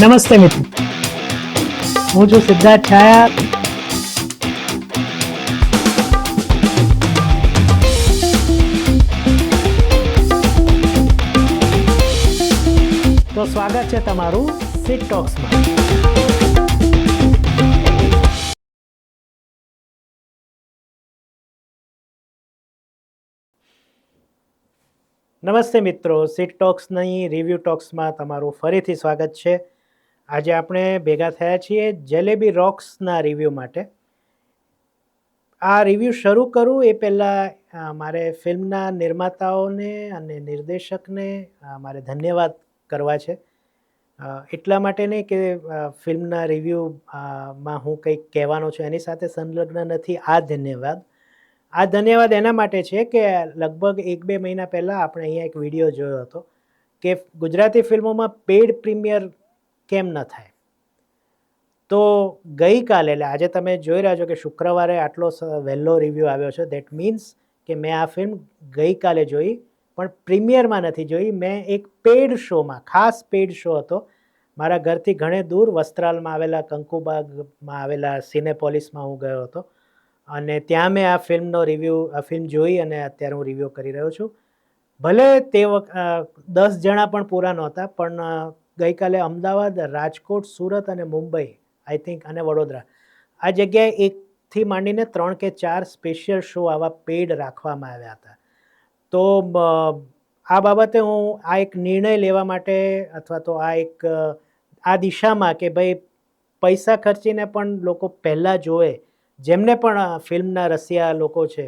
નમસ્તે મિત્રો. હું છું સિદ્ધાર્થ છાયા. તો સ્વાગત છે તમારું સિટ ટોક્સમાં નમસ્તે મિત્રો સિટ ટોક્સની રિવ્યૂ ટોક્સમાં તમારું ફરીથી સ્વાગત છે. આજે આપણે ભેગા થયા છીએ જલેબી રોક્સના રિવ્યૂ માટે. આ રિવ્યૂ શરૂ કરું એ પહેલાં મારે ફિલ્મના નિર્માતાઓને અને નિર્દેશકને મારે ધન્યવાદ કરવા છે. એટલા માટે નહીં કે ફિલ્મના રિવ્યૂ માં હું કંઈક કહેવાનો છું, એની સાથે સંલગ્ન નથી, આ ધન્યવાદ. આ ધન્યવાદ એના માટે છે કે લગભગ એક બે મહિના પહેલાં આપણે અહીંયા એક વીડિયો જોયો હતો કે ગુજરાતી ફિલ્મોમાં પેડ પ્રીમિયર કેમ ન થાય? તો ગઈકાલે, એટલે આજે તમે જોઈ રહ્યા છો કે શુક્રવારે આટલો વહેલો રિવ્યૂ આવ્યો છે. દેટ મીન્સ કે મેં આ ફિલ્મ ગઈકાલે જોઈ, પણ પ્રીમિયરમાં નથી જોઈ. મેં એક પેડ શોમાં ખાસ પેડ શો હતો. મારા ઘરથી ઘણે દૂર, વસ્ત્રાલમાં આવેલા, કંકુબાગમાં આવેલા સિનેપોલિસમાં હું ગયો હતો. અને ત્યાં મેં આ ફિલ્મનો રિવ્યૂ આ ફિલ્મ જોઈ અને અત્યારે હું રિવ્યૂ કરી રહ્યો છું. ભલે તે વખત દસ જણા પણ પૂરા નહોતા, પણ ગઈકાલે અમદાવાદ, રાજકોટ, સુરત અને મુંબઈ આઈ થિંક અને વડોદરા. આ જગ્યાએ એકથી માંડીને ત્રણ કે ચાર સ્પેશિયલ શો આવા પેડ રાખવામાં આવ્યા હતા. તો આ બાબતે હું આ એક નિર્ણય લેવા માટે અથવા તો આ એક આ દિશામાં કે ભાઈ પૈસા ખર્ચીને પણ લોકો પહેલાં જોવે, જેમને પણ ફિલ્મના રસિયા લોકો છે,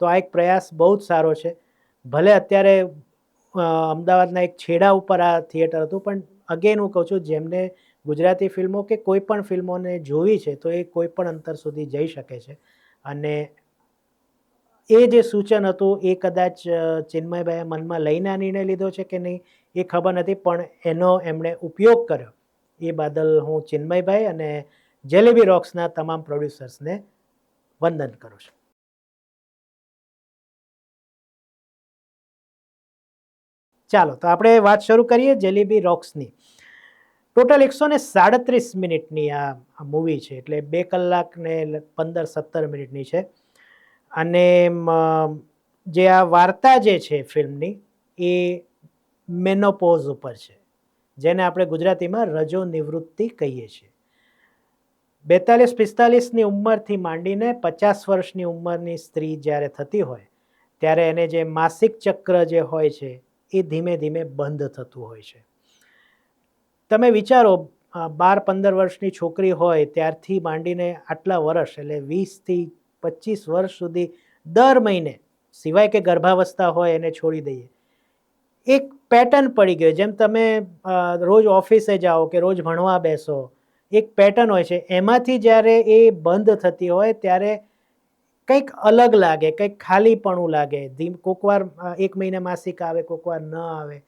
તો આ એક પ્રયાસ બહુ જ સારો છે. ભલે અત્યારે અમદાવાદના એક છેડા ઉપર આ થિયેટર હતું, પણ અગેન હું કહું છું, જેમને ગુજરાતી ફિલ્મો કે કોઈ પણ ફિલ્મોને જોવી છે, તો એ કોઈ પણ અંતર સુધી જઈ શકે છે. અને એ જે સૂચન હતું, એ કદાચ ચિન્મયભાઈએ મનમાં લઈને આ નિર્ણય લીધો છે કે નહીં, એ ખબર નથી, પણ એનો એમણે ઉપયોગ કર્યો. એ બાદલ હું ચિન્મયભાઈ અને જેલેબી રોક્સના તમામ પ્રોડ્યુસર્સને વંદન કરું છું. ચાલો, તો આપણે વાત શરૂ કરીએ જલેબી રોક્સની. ટોટલ એકસો ને સાડત્રીસ મિનિટની આ મૂવી છે, એટલે બે કલાક ને પંદર સત્તર મિનિટની છે. અને જે આ વાર્તા જે છે ફિલ્મની, એ મેનોપોઝ ઉપર છે, જેને આપણે ગુજરાતીમાં રજો નિવૃત્તિ કહીએ છીએ. બેતાલીસ પિસ્તાલીસની ઉંમરથી માંડીને પચાસ વર્ષની ઉંમરની સ્ત્રી જ્યારે થતી હોય, ત્યારે એને જે માસિક ચક્ર જે હોય છે એ ધીમે ધીમે બંધ થતું હોય છે. તમે વિચારો બાર પંદર વર્ષની છોકરી હોય ત્યારથી માંડીને આટલા વર્ષ, એટલે વીસથી પચીસ વર્ષ સુધી દર મહિને, સિવાય કે ગર્ભાવસ્થા હોય એને છોડી દઈએ. એક પેટર્ન પડી ગયો, જેમ તમે રોજ ઓફિસે જાઓ કે રોજ ભણવા બેસો, એક પેટર્ન હોય છે. એમાંથી જ્યારે એ બંધ થતી હોય, ત્યારે કંઈક અલગ લાગે, કંઈક ખાલીપણું લાગે. ધીમ કોકવાર એક મહિને માસિક આવે કોકવાર ન આવે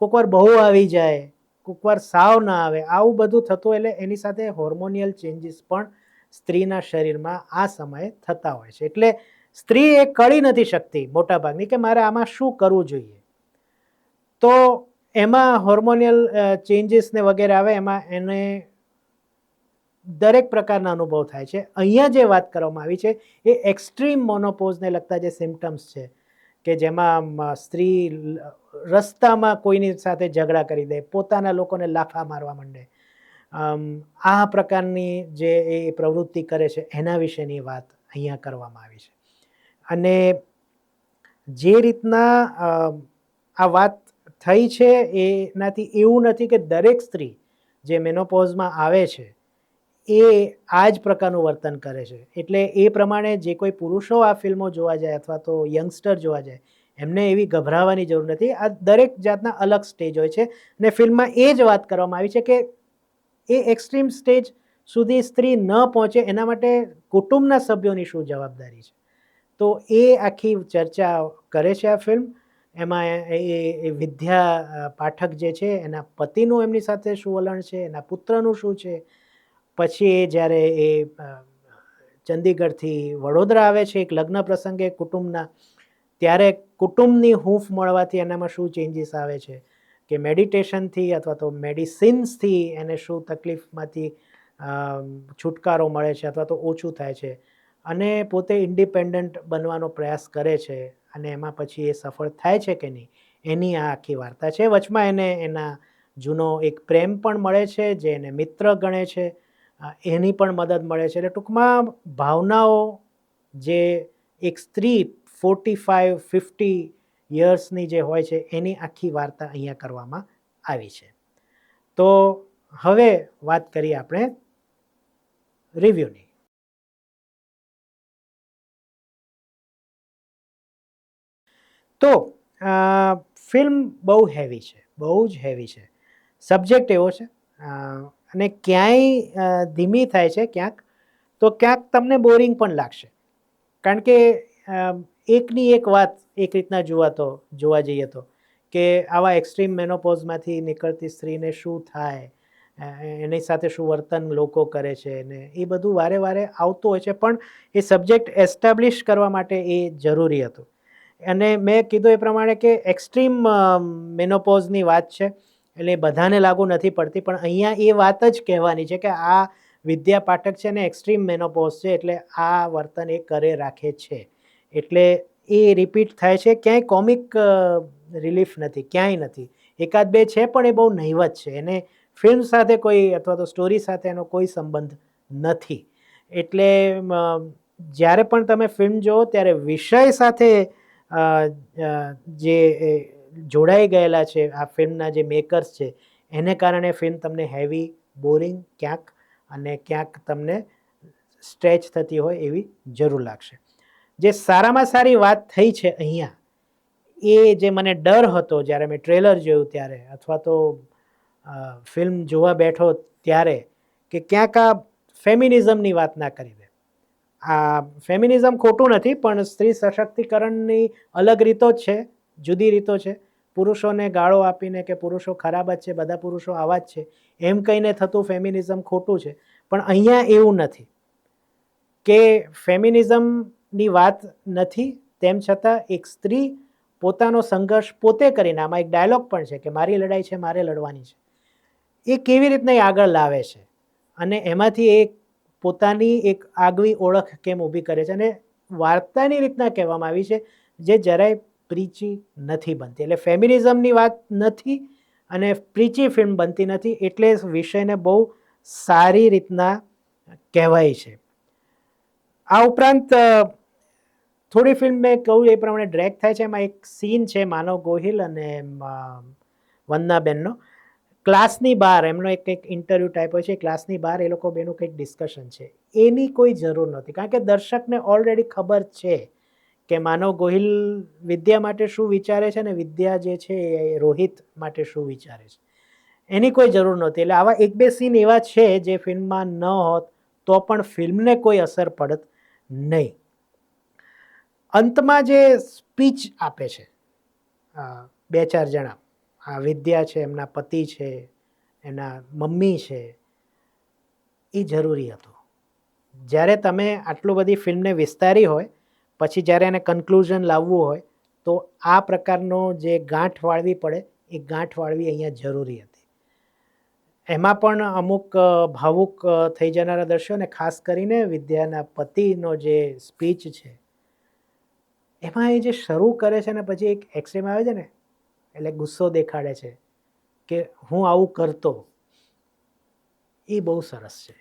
કોકવાર બહુ આવી જાય કોકવાર સાવ ના આવે. આવું બધું થતું એટલે એની સાથે હોર્મોનિયલ ચેન્જીસ પણ સ્ત્રીના શરીરમાં આ સમયે થતા હોય છે. એટલે સ્ત્રી એ કળી નથી શકતી મોટાભાગની કે મારે આમાં શું કરવું જોઈએ. તો એમાં હોર્મોનિયલ ચેન્જીસ ને વગેરે આવે, એમાં એને દરેક પ્રકારના અનુભવ થાય છે. અહીંયા જે વાત કરવામાં આવી છે, એ એક્સ્ટ્રીમ મોનોપોઝને લગતા જે સિમ્ટમ્સ છે, કે જેમાં સ્ત્રી રસ્તામાં કોઈની સાથે ઝઘડા કરી દે, પોતાના લોકોને લાફા મારવા માંડે આ પ્રકારની જે એ પ્રવૃત્તિ કરે છે, એના વિશેની વાત અહીંયા કરવામાં આવી છે. અને જે રીતના આ વાત થઈ છે, એનાથી એવું નથી કે દરેક સ્ત્રી જે મેનોપોઝમાં આવે છે એ આ જ પ્રકારનું વર્તન કરે છે. એટલે એ પ્રમાણે જે કોઈ પુરુષો આ ફિલ્મો જોવા જાય અથવા તો યંગસ્ટર જોવા જાય, એમને એવી ગભરાવાની જરૂર નથી. આ દરેક જાતના અલગ સ્ટેજ હોય છે અને ફિલ્મમાં એ જ વાત કરવામાં આવી છે કે એ એક્સ્ટ્રીમ સ્ટેજ સુધી સ્ત્રી ન પહોંચે એના માટે કુટુંબના સભ્યોની શું જવાબદારી છે? તો એ આખી ચર્ચા કરે છે આ ફિલ્મ. એમાં એ- વિદ્યા પાઠક જે છે એના પતિનું એમની સાથે શું વલણ છે, એના પુત્રનું શું છે પછી એ જ્યારે એ ચંદીગઢથી વડોદરા આવે છે, એક લગ્ન પ્રસંગે કુટુંબના, ત્યારે કુટુંબની હૂંફ મળવાથી એનામાં શું ચેન્જીસ આવે છે? કે મેડિટેશનથી અથવા તો મેડિસિન્સથી એને શું તકલીફમાંથી છુટકારો મળે છે અથવા તો ઓછું થાય છે? અને પોતે ઇન્ડિપેન્ડન્ટ બનવાનો પ્રયાસ કરે છે અને એમાં પછી એ સફળ થાય છે કે નહીં? એની આ આખી વાર્તા છે. વચમાં એને એના જૂનો એક પ્રેમ પણ મળે છે, જે એને મિત્ર ગણે છે. એની પણ મદદ મળે છે. એટલે ટૂંકમાં ભાવનાઓ જે એક સ્ત્રી ફોર્ટી ફાઇવ ફિફ્ટી યર્સની જે હોય છે, એની આખી વાર્તા અહીંયા કરવામાં આવી છે. તો હવે વાત કરીએ આપણે રિવ્યૂની તો ફિલ્મ બહુ હેવી છે, બહુ જ હેવી છે. સબ્જેક્ટ એવો છે અને ક્યાંય ધીમી થાય છે ક્યાંક, તો ક્યાંક તમને બોરિંગ પણ લાગશે. કારણ કે એકની એક વાત એક રીતના જોવા તો, જોવા જઈએ તો, કે આવા એક્સ્ટ્રીમ મેનોપોઝમાંથી નીકળતી સ્ત્રીને શું થાય એની સાથે શું વર્તન લોકો કરે છે ને, એ બધું વારે વારે આવતું હોય છે. પણ એ સબ્જેક્ટ એસ્ટાબ્લિશ કરવા માટે એ જરૂરી હતું. અને મેં કીધું એ પ્રમાણે કે એક્સ્ટ્રીમ મેનોપોઝની વાત છે. એટલે બધાને લાગુ નથી પડતી. પણ અહીંયા એ વાત જ કહેવાની છે કે આ વિદ્યા પાઠક છે ને એક્સ્ટ્રીમ મેનોપોઝ છે એટલે આ વર્તન એ કરે, રાખે છે. એટલે એ રિપીટ થાય છે. ક્યાંય કોમિક રિલીફ નથી, ક્યાંય નથી. એકાદ બે છે પણ એ બહુ નહિવત છે. એને ફિલ્મ સાથે કોઈ અથવા તો સ્ટોરી સાથે એનો કોઈ સંબંધ નથી. એટલે જ્યારે પણ તમે ફિલ્મ જુઓ ત્યારે વિષય સાથે જે જોડાઈ ગયેલા છે આ ફિલ્મના જે મેકર્સ છે, એને કારણે ફિલ્મ તમને હેવી બોરિંગ ક્યાંક અને ક્યાંક તમને સ્ટ્રેચ થતી હોય એવી જરૂર લાગશે. જે સારામાં સારી વાત થઈ છે અહીંયા, એ જે મને ડર હતો જ્યારે મેં ટ્રેલર જોયું ત્યારે, અથવા તો ફિલ્મ જોવા બેઠો ત્યારે, કે ક્યાંક આ ફેમિનિઝમની વાત ના કરી દે. આ ફેમિનિઝમ ખોટું નથી, પણ સ્ત્રી સશક્તિકરણની અલગ રીતો છે. જુદી રીતો છે. પુરુષોને ગાળો આપીને કે પુરુષો ખરાબ જ છે, બધા પુરુષો આવા જ છે, એમ કહીને થતું ફેમિનિઝમ ખોટું છે. પણ અહીંયા એવું નથી. કે ફેમિનિઝમની વાત નથી, તેમ છતાં એક સ્ત્રી પોતાનો સંઘર્ષ પોતે કરીને, આમાં એક ડાયલોગ પણ છે કે મારી લડાઈ છે, મારે લડવાની છે. એ કેવી રીતના એ આગળ લાવે છે? અને એમાંથી એક પોતાની એક આગવી ઓળખ કેમ ઊભી કરે છે? અને વાર્તાની રીતના કહેવામાં આવી છે, જે જરાય પ્રીચી નથી બનતી. એટલે ફેમિનિઝમની વાત નથી અને પ્રીચી ફિલ્મ બનતી નથી એટલે વિષયને બહુ સારી રીતના કહેવાય છે. આ ઉપરાંત થોડી ફિલ્મ મેં કહું એ પ્રમાણે ડ્રેક થાય છે. એમાં એક સીન છે માનવ ગોહિલ અને વંદનાબેનનો. ક્લાસની બહાર, એમનો એક એક ઇન્ટરવ્યૂ ટાઈપ હોય છે. ક્લાસની બહાર એ લોકો બેનું કંઈક ડિસ્કશન છે. એની કોઈ જરૂર નહોતી. કારણ કે દર્શકને ઓલરેડી ખબર છે કે માનવ ગોહિલ વિદ્યા માટે શું વિચારે છે ને વિદ્યા જે છે એ રોહિત માટે શું વિચારે છે? એની કોઈ જરૂર નહોતી. એટલે આવા એક બે સીન એવા છે જે ફિલ્મમાં ન હોત તો પણ ફિલ્મને કોઈ અસર પડત નહીં. અંતમાં જે સ્પીચ આપે છે બે ચાર જણા, આ વિદ્યા છે, એમના પતિ છે, એના મમ્મી છે, એ જરૂરી હતું. જ્યારે તમે આટલું બધી ફિલ્મને વિસ્તારી હોય પછી જ્યારે એને કન્ક્લુઝન લાવવું હોય, તો આ પ્રકારનો જે ગાંઠ વાળવી પડે, એ ગાંઠ વાળવી અહીંયા જરૂરી હતી. એમાં પણ અમુક ભાવુક થઈ જનારા દ્રશ્યો ખાસ કરીને વિદ્યાના પતિનો જે સ્પીચ છે, એમાં એ જે શરૂ કરે છે ને, પછી એક એક્સ્ટ્રીમ આવે છે ને, એટલે ગુસ્સો દેખાડે છે, કે હું આવું કરતો, એ બહુ સરસ છે.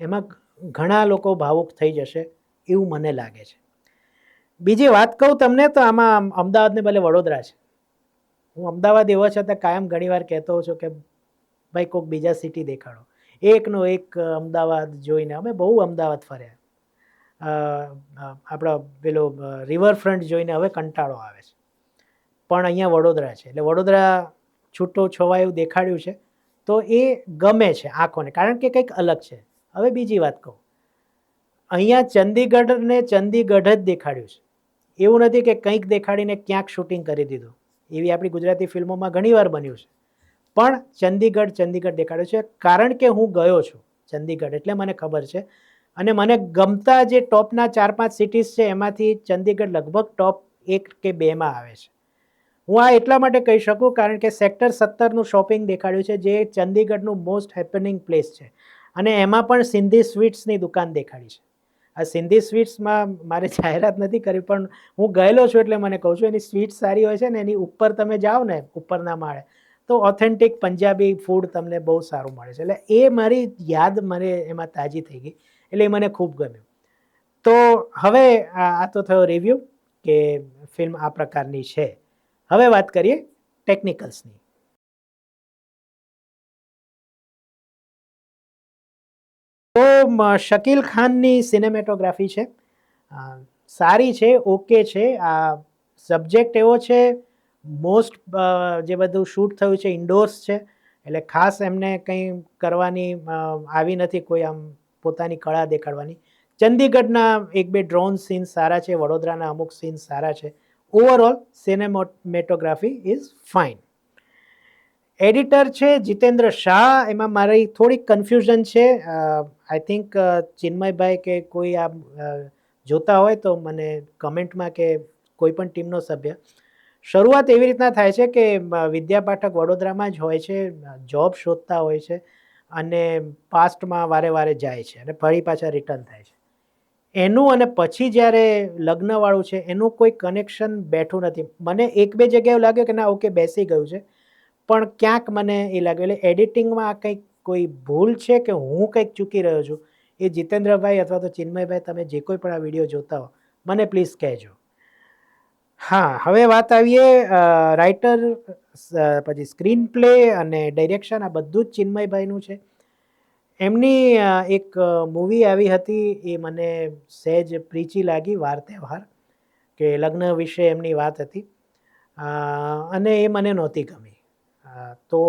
એમાં ઘણા લોકો ભાવુક થઈ જશે એવું મને લાગે છે. બીજી વાત કહું તમને તો આમાં અમદાવાદને બદલે વડોદરા છે. હું અમદાવાદ એવો છતાં કાયમ ઘણીવાર કહેતો છું કે ભાઈ કોઈક બીજા સિટી દેખાડો. એકનો એક અમદાવાદ જોઈને અમે બહુ અમદાવાદ ફર્યા. આપણા પેલો રિવરફ્રન્ટ જોઈને હવે કંટાળો આવે છે. પણ અહીંયા વડોદરા છે. એટલે વડોદરા છૂટો છવાયું દેખાડ્યું છે. તો એ ગમે છે આંખોને. કારણ કે કંઈક અલગ છે. હવે બીજી વાત કહું. અહીંયા ચંદીગઢને ચંદીગઢ જ દેખાડ્યું છે. એવું નથી કે કંઈક દેખાડીને ક્યાંક શૂટિંગ કરી દીધું. એવી આપણી ગુજરાતી ફિલ્મોમાં ઘણીવાર બન્યું છે. પણ ચંદીગઢ ચંદીગઢ દેખાડ્યું છે. કારણ કે હું ગયો છું ચંદીગઢ, એટલે મને ખબર છે. અને મને ગમતા જે ટોપના ચાર પાંચ સિટીઝ છે, એમાંથી ચંદીગઢ લગભગ ટોપ એક કે બેમાં આવે છે. હું આ એટલા માટે કહી શકું કારણ કે સેક્ટર સત્તરનું શોપિંગ દેખાડ્યું છે, જે ચંદીગઢનું મોસ્ટ હેપનિંગ પ્લેસ છે. અને એમાં પણ સિંધી સ્વીટ્સની દુકાન દેખાડી છે. આ સિંધી સ્વીટ્સમાં મારે જાહેરાત નથી કરી, પણ હું ગયેલો છું એટલે મને કહું છું, એની સ્વીટ સારી હોય છે ને, એની ઉપર તમે જાઓ ને, ઉપરના માળે, તો ઓથેન્ટિક પંજાબી ફૂડ તમને બહુ સારું મળે છે. એટલે એ મારી યાદ મને એમાં તાજી થઈ ગઈ, એટલે એ મને ખૂબ ગમ્યું. તો હવે આ તો થયો રિવ્યૂ કે ફિલ્મ આ પ્રકારની છે. હવે વાત કરીએ ટેકનિકલ્સની તો શકીલ ખાનની સિનેમેટોગ્રાફી છે. સારી છે, ઓકે છે. આ સબ્જેક્ટ એવો છે મોસ્ટ જે બધું શૂટ થયું છે ઇન્ડોર્સ છે. એટલે ખાસ એમને કંઈ કરવાની આવી નથી કોઈ આમ પોતાની કળા દેખાડવાની. ચંદીગઢના એક બે ડ્રોન સીન સારા છે, વડોદરાના અમુક સીન સારા છે. Overall cinematography is fine editor છે, જીતેન્દ્ર શાહ. એમાં મારી થોડીક કન્ફ્યુઝન છે. આઈ થિંક ચિન્મયભાઈ કે કોઈ આ જોતા હોય તો મને કમેન્ટમાં કે કોઈ પણ ટીમનો સભ્ય. શરૂઆત એવી રીતના થાય છે કે વિદ્યા પાઠક વડોદરામાં જ હોય છે જોબ શોધતા હોય છે અને પાસ્ટમાં વારે વારે જાય છે અને ફરી પાછા રિટર્ન થાય છે. એનું અને પછી જ્યારે લગ્નવાળું છે, એનું કોઈ કનેક્શન બેઠું નથી. મને એક બે જગ્યાએ લાગ્યું કે ના ઓકે બેસી ગયું છે. પણ ક્યાંક મને એ લાગ્યું, એટલે એડિટિંગમાં કંઈક કોઈ ભૂલ છે કે હું કંઈક ચૂકી રહ્યો છું? એ જીતેન્દ્રભાઈ અથવા તો ચિન્મયભાઈ, તમે જે કોઈ પણ આ વીડિયો જોતા હો, મને પ્લીઝ કહેજો. હા, હવે વાત આવીએ રાઇટર પછી સ્ક્રીન પ્લે અને ડાયરેક્શન, આ બધું જ ચિન્મયભાઈનું છે. એમની એક મૂવી આવી હતી, એ મને સહેજ પ્રીચી લાગી, વાર તહેવાર, કે લગ્ન વિશે એમની વાત હતી. અને એ મને નહોતી ગમી. તો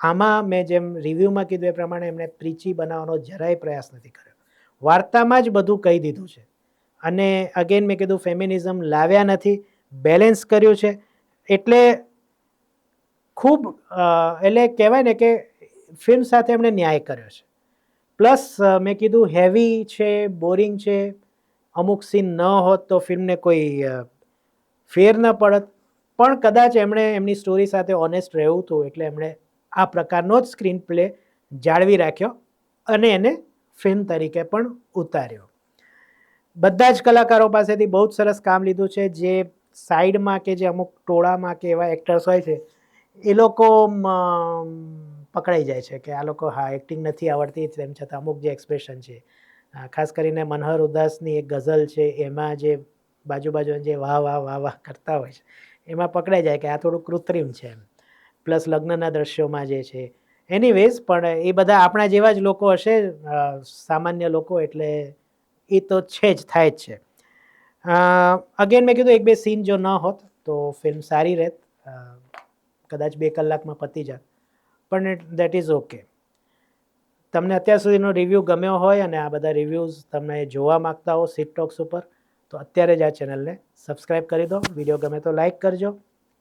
આમાં મેં જેમ રિવ્યૂમાં કીધું એ પ્રમાણે એમણે પ્રીચી બનાવવાનો જરાય પ્રયાસ નથી કર્યો. વાર્તામાં જ બધું કહી દીધું છે. અને અગેન મેં કીધું ફેમિનિઝમ લાવ્યા નથી બેલેન્સ કર્યું છે. એટલે ખૂબ એટલે કહેવાય ને કે ફિલ્મ સાથે એમણે ન્યાય કર્યો છે. પ્લસ મેં કીધું હેવી છે બોરિંગ છે. અમુક સીન ન હોત તો ફિલ્મને કોઈ ફેર ન પડત. પણ કદાચ એમણે એમની સ્ટોરી સાથે ઓનેસ્ટ રહેવું હતું એટલે એમણે આ પ્રકારનો જ સ્ક્રીન પ્લે જાળવી રાખ્યો અને એને ફિલ્મ તરીકે પણ ઉતાર્યો. બધા જ કલાકારો પાસેથી બહુ જ સરસ કામ લીધું છે. જે સાઈડમાં કે જે અમુક ટોળામાં કે એવા એક્ટર્સ હોય છે, એ લોકો પકડાઈ જાય છે કે આ લોકો હા એક્ટિંગ નથી આવડતી, તેમ છતાં અમુક જે એક્સપ્રેશન છે. ખાસ કરીને મનહર ઉદાસની એક ગઝલ છે, એમાં જે બાજુ બાજુ જે વાહ વાહ વાહ વાહ કરતા હોય છે. એમાં પકડાઈ જાય કે આ થોડું કૃત્રિમ છે એમ. પ્લસ લગ્નના દ્રશ્યોમાં જે છે. એનીવેઝ પણ એ બધા આપણા જેવા જ લોકો હશે સામાન્ય લોકો, એટલે એ તો છે જ, થાય જ છે. અગેન મેં કીધું એક બે સીન જો ન હોત તો ફિલ્મ સારી રહેત. કદાચ બે કલાકમાં પતી જાત. પણ દેટ ઇઝ ઓકે તમને અત્યાર સુધીનો રિવ્યૂ ગમ્યો હોય અને આ બધા રિવ્યૂઝ તમે જોવા માગતા હો સીટ ટોક્સ ઉપર તો અત્યારે જ આ ચેનલને સબસ્ક્રાઈબ કરી દો. વીડિયો ગમે તો લાઇક કરજો.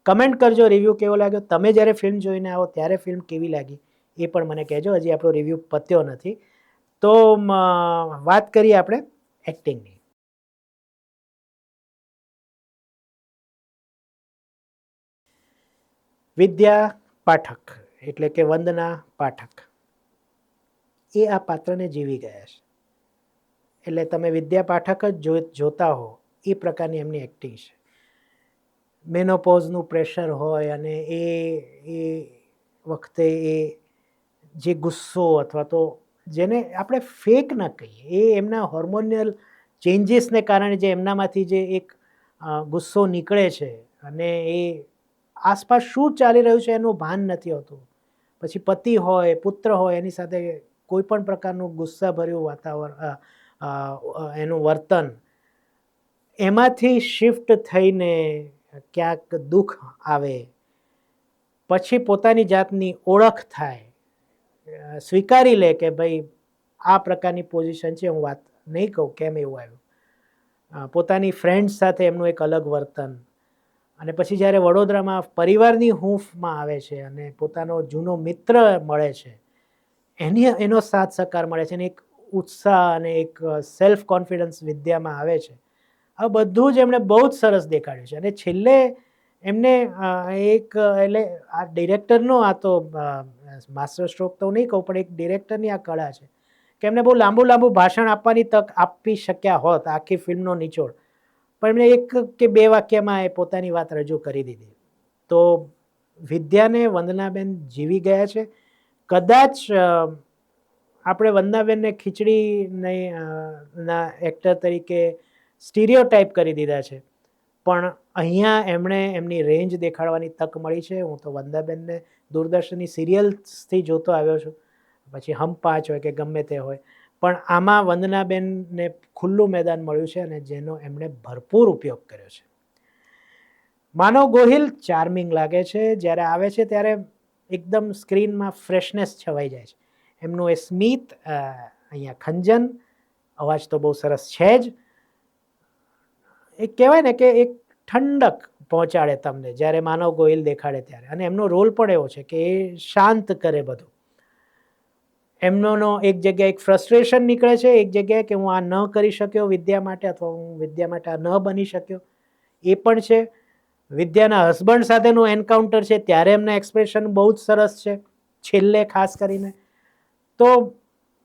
કમેન્ટ કરજો રિવ્યૂ કેવો લાગ્યો. તમે જ્યારે ફિલ્મ જોઈને આવો ત્યારે ફિલ્મ કેવી લાગી એ પણ મને કહેજો. હજી આપણો રિવ્યૂ પત્યો નથી. તો વાત કરીએ આપણે એક્ટિંગની વિદ્યા પાઠક એટલે કે વંદના પાઠક. એ આ પાત્રને જીવી ગયા છે. એટલે તમે વિદ્યા પાઠક જ જોતા હો. એ પ્રકારની એમની એક્ટિંગ છે. મેનોપોઝનું પ્રેશર હોય અને એ એ વખતે એ જે ગુસ્સો અથવા તો જેને આપણે ફેક ન કહીએ, એ એમના હોર્મોનિયલ ચેન્જીસને કારણે જે એમનામાંથી જે એક ગુસ્સો નીકળે છે અને એ આસપાસ શું ચાલી રહ્યું છે એનું ભાન નથી હોતું. પછી પતિ હોય, પુત્ર હોય, એની સાથે કોઈ પણ પ્રકારનું ગુસ્સાભર્યું વાતાવરણ એનું વર્તન. એમાંથી શિફ્ટ થઈને ક્યાંક દુઃખ આવે, પછી પોતાની જાતની ઓળખ થાય સ્વીકારી લે કે ભાઈ આ પ્રકારની પોઝિશન છે, હું વાત નહીં કહું કેમ એવું આવ્યું. પોતાની ફ્રેન્ડ્સ સાથે એમનું એક અલગ વર્તન. અને પછી જ્યારે વડોદરામાં પરિવારની હૂંફમાં આવે છે અને પોતાનો જૂનો મિત્ર મળે છે, એની, એનો સાથ સહકાર મળે છે અને એક ઉત્સાહ અને એક સેલ્ફ કોન્ફિડન્સ વિદ્યામાં આવે છે. આ બધું જ એમણે બહુ જ સરસ દેખાડ્યું છે. અને છેલ્લે એમને એક એટલે આ ડિરેક્ટરનો આ તો માસ્ટર સ્ટ્રોક તો નહીં કહું, પણ એક ડિરેક્ટરની આ કળા છે કે એમને બહુ લાંબુ લાંબુ ભાષણ આપવાની તક આપી શક્યા હોત આખી ફિલ્મનો નિચોડ. પણ એમણે એક કે બે વાક્યમાં એ પોતાની વાત રજૂ કરી દીધી. તો વિદ્યાને વંદનાબેન જીવી ગયા છે. કદાચ આપણે વંદનાબેનને ખીચડી ના એક્ટર તરીકે સ્ટીરિયો ટાઈપ કરી દીધા છે. પણ અહીંયા એમણે એમની રેન્જ દેખાડવાની તક મળી છે. હું તો વંદાબેનને દૂરદર્શનની સિરિયલ્સથી જોતો આવ્યો છું. પછી હમ પાંચ હોય કે ગમે તે હોય. પણ આમાં વંદનાબેનને ખુલ્લું મેદાન મળ્યું છે અને જેનો એમણે ભરપૂર ઉપયોગ કર્યો છે. માનવ ગોહિલ ચાર્મિંગ લાગે છે. જ્યારે આવે છે ત્યારે એકદમ સ્ક્રીનમાં ફ્રેશનેસ છવાઈ જાય છે. એમનું એ સ્મિત અહીંયા ખંજન, અવાજ તો બહુ સરસ છે જ. એક કહેવાય ને કે એક ઠંડક પહોંચાડે તમને, જ્યારે માનવ ગોહિલ દેખાડે ત્યારે. અને એમનો રોલ પણ એવો છે કે એ શાંત કરે બધું. એમનોનો એક જગ્યાએ એક ફ્રસ્ટ્રેશન નીકળે છે, એક જગ્યાએ કે હું આ ન કરી શક્યો વિદ્યા માટે અથવા હું વિદ્યા માટે આ ન બની શક્યો. એ પણ છે. વિદ્યાના હસબન્ડ સાથેનું એન્કાઉન્ટર છે, ત્યારે એમના એક્સપ્રેશન બહુ જ સરસ છે, છેલ્લે ખાસ કરીને. તો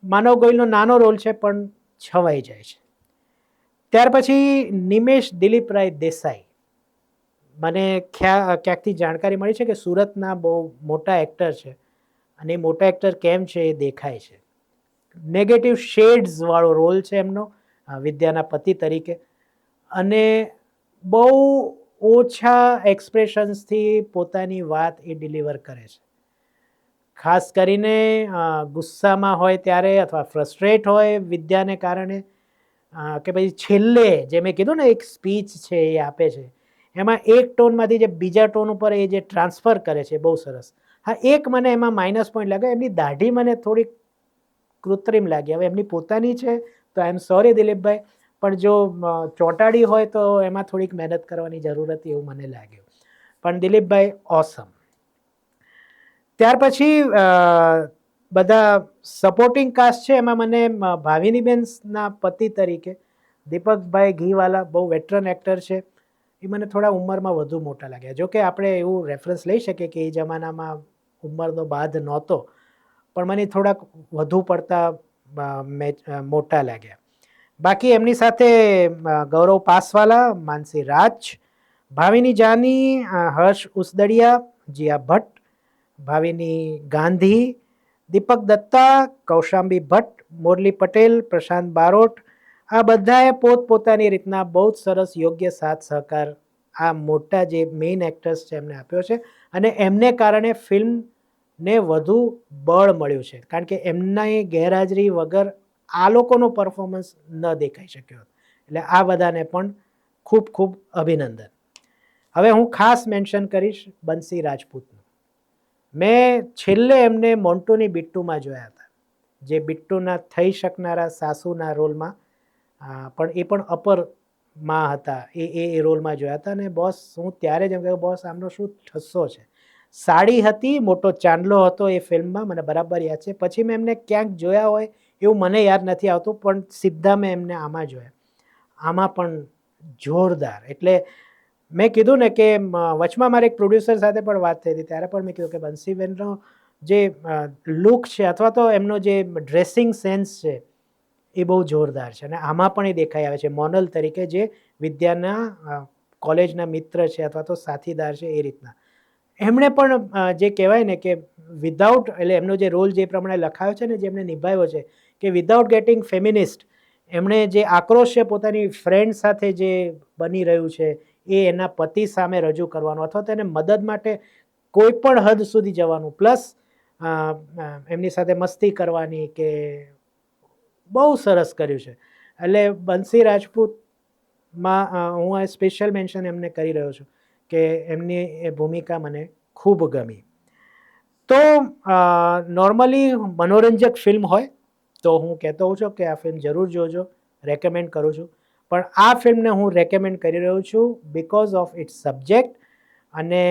માનવ ગોયલનો નાનો રોલ છે, પણ છવાઈ જાય છે. ત્યાર પછી નિમેશ દિલીપરાય દેસાઈ. મને ખ્યા, ક્યાંકથી જાણકારી મળી છે કે સુરતના બહુ મોટા એક્ટર છે અને એ મોટા એક્ટર કેમ છે એ દેખાય છે. નેગેટિવ શેડ્સવાળો રોલ છે એમનો વિદ્યાના પતિ તરીકે. અને બહુ ઓછા એક્સપ્રેશન્સથી પોતાની વાત એ ડિલિવર કરે છે. ખાસ કરીને ગુસ્સામાં હોય ત્યારે અથવા ફ્રસ્ટ્રેટ હોય વિદ્યાને કારણે કે પછી છેલ્લે જે મેં કીધું ને, એક સ્પીચ છે એ આપે છે, એમાં એક ટોનમાંથી જે બીજા ટોન ઉપર એ જે ટ્રાન્સફર કરે છે બહુ સરસ. હા, એક મને એમાં માઇનસ પોઈન્ટ લાગે, એમની દાઢી મને થોડીક કૃત્રિમ લાગી. હવે એમની પોતાની છે, તો આઈ એમ સોરી દિલીપભાઈ, પણ જો ચોંટાડી હોય તો એમાં થોડીક મહેનત કરવાની જરૂર હતી એવું મને લાગ્યું. પણ દિલીપભાઈ ઓસમ ત્યાર પછી બધા સપોર્ટિંગ કાસ્ટ છે, એમાં મને ભાવિનીબેનના પતિ તરીકે દીપકભાઈ ઘીવાલા, બહુ વેટરન એક્ટર છે, એ મને થોડા ઉંમરમાં વધુ મોટા લાગ્યા. જોકે આપણે એવું રેફરન્સ લઈ શકીએ કે એ જમાનામાં ઉંમરનો બાદ નહોતો, પણ મને થોડાક વધુ પડતા મોટા લાગ્યા. બાકી એમની સાથે ગૌરવ પાસવાલા, માનસી રાજ, ભાવિની જાની હર્ષ ઉસદડિયા, જીયા ભટ્ટ ભાવિની ગાંધી, દીપક દત્તા, કૌશાંબી ભટ્ટ, મોરલી પટેલ, પ્રશાંત બારોટ, આ બધાએ પોતપોતાની રીતના બહુ જ સરસ યોગ્ય સાથ સહકાર, આ મોટા જે મેઇન એક્ટર્સ છે એમને આપ્યો છે અને એમને કારણે ફિલ્મને વધુ બળ મળ્યું છે. કારણ કે એમની ગેરહાજરી વગર આ લોકોનો પરફોર્મન્સ ન દેખાઈ શક્યો એટલે આ બધાને પણ ખૂબ ખૂબ અભિનંદન. હવે હું ખાસ મેન્શન કરીશ બંસી રાજપૂતનું મેં છેલ્લે એમને મોન્ટુની બિટ્ટુમાં જોયા હતા, જે બિટ્ટુના થઈ શકનારા સાસુના રોલમાં પણ એ પણ અપરમાં હતા. એ એ એ રોલમાં જોયા હતા અને બોસ, હું ત્યારે જ એમ કહ્યું, બોસ, આમનો શું ઠસ્સો છે? સાડી હતી, મોટો ચાંદલો હતો એ ફિલ્મમાં, મને બરાબર યાદ છે. પછી મેં એમને ક્યાંક જોયા હોય એવું મને યાદ નથી આવતું, પણ સીધા મેં એમને આમાં જોયા. આમાં પણ જોરદાર. એટલે મેં કીધું ને કે વચમાં મારે એક પ્રોડ્યુસર સાથે પણ વાત થઈ હતી, ત્યારે પણ મેં કીધું કે બંસીબેનનો જે લુક છે અથવા તો એમનો જે ડ્રેસિંગ સેન્સ છે, એ બહુ જોરદાર છે. અને આમાં પણ એ દેખાઈ આવે છે. મોનલ તરીકે જે વિદ્યાના કોલેજના મિત્ર છે અથવા તો સાથીદાર છે એ રીતના. એમણે પણ જે કહેવાય ને કે વિધાઉટ એટલે એમનો જે રોલ જે પ્રમાણે લખાયો છે ને, જે એમણે નિભાવ્યો છે, કે વિધાઉટ ગેટિંગ ફેમિનિસ્ટ એમણે જે આક્રોશ છે પોતાની ફ્રેન્ડ સાથે જે બની રહ્યું છે એ એના પતિ સામે રજૂ કરવાનું અથવા તો એને મદદ માટે કોઈ પણ હદ સુધી જવાનું. પ્લસ એમની સાથે મસ્તી કરવાની કે બહુ સરસ કર્યું છે. એટલે બંસી રાજપૂતમાં હું આ સ્પેશિયલ મેન્શન એમને કરી રહ્યો છું કે એમની એ ભૂમિકા મને ખૂબ ગમી. તો નોર્મલી મનોરંજક ફિલ્મ હોય તો હું કહેતો હોઉં છું કે આ ફિલ્મ જરૂર જોજો રેકમેન્ડ કરું છું. પણ આ ફિલ્મને હું રેકમેન્ડ કરી રહ્યો છું બિકોઝ ઓફ ઇટ્સ સબ્જેક્ટ અને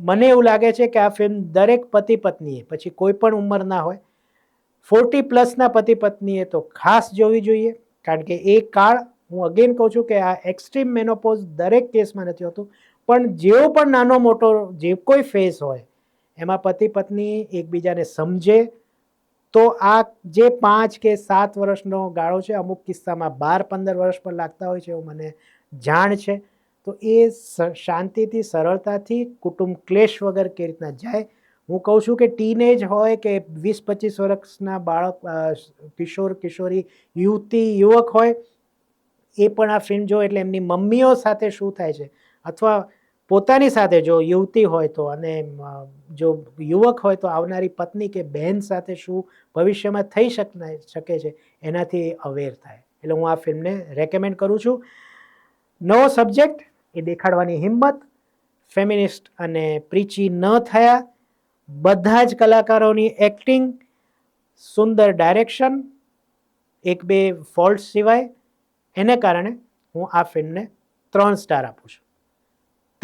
મને એવું લાગે છે કે આ ફિલ્મ દરેક પતિ પત્નીએ પછી કોઈ પણ ઉંમરના હોય ફોર્ટી પ્લસના પતિ પત્નીએ તો ખાસ જોવી જોઈએ. કારણ કે એ કાળ, હું અગેન કહું છું કે આ એક્સ્ટ્રીમ મેનોપોઝ દરેક કેસમાં નથી હોતું. પણ જેવો પણ નાનો મોટો જે કોઈ ફેસ હોય, એમાં પતિ પત્ની એકબીજાને સમજે તો આ જે પાંચ કે સાત વર્ષનો ગાળો છે, અમુક કિસ્સામાં બાર, પંદર વર્ષ પણ લાગતા હોય છે એવું મને જાણ છે. તો એ શાંતિથી, સરળતાથી કુટુંબ ક્લેશ વગર કેવી રીતના જાય. હું કહું છું કે ટીનેજ હોય કે વીસ, પચીસ વર્ષના બાળક કિશોર, કિશોરી, યુવતી, યુવક હોય, એ પણ આ ફિલ્મ જો એટલે એમની મમ્મીઓ સાથે શું થાય છે? અથવા પોતાની સાથે જો યુવતી હોય તો અને જો યુવક હોય તો આવનારી પત્ની કે બહેન સાથે શું ભવિષ્યમાં થઈ શકે છે, એનાથી અવેર થાય. એટલે હું આ ફિલ્મને રેકમેન્ડ કરું છું. નવો સબ્જેક્ટ એ દેખાડવાની હિંમત ફેમિનિસ્ટ અને પ્રીચી ન થયા, બધા જ કલાકારોની એક્ટિંગ સુંદર ડાયરેક્શન એક બે ફોલ્ટ સિવાય, એને કારણે હું આ ફિલ્મને ત્રણ સ્ટાર આપું છું.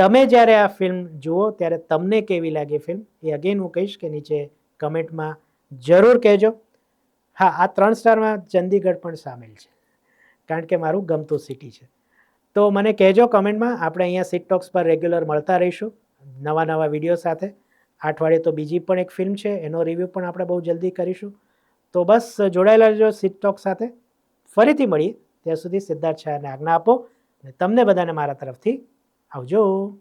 તમે જ્યારે આ ફિલ્મ જુઓ, ત્યારે તમને કેવી લાગી ફિલ્મ એ અગેન હું કહીશ કે નીચે કમેન્ટમાં જરૂર કહેજો. હા, આ ત્રણ સ્ટારમાં ચંદીગઢ પણ સામેલ છે, કારણ કે મારું ગમતું સિટી છે. તો મને કહેજો કમેન્ટમાં આપણે અહીંયા સિટ ટોક્સ પર રેગ્યુલર મળતા રહીશું, નવા નવા વીડિયો સાથે. અઠવાડિયે તો બીજી પણ એક ફિલ્મ છે, એનો રિવ્યૂ પણ આપણે બહુ જલ્દી કરીશું. તો બસ, જોડાયેલા રહેજો સિટ ટોક સાથે. ફરીથી મળીએ, ત્યાં સુધી સિદ્ધાર્થ શાહને આજ્ઞા આપો, અને તમને બધાને મારા તરફથી 好就、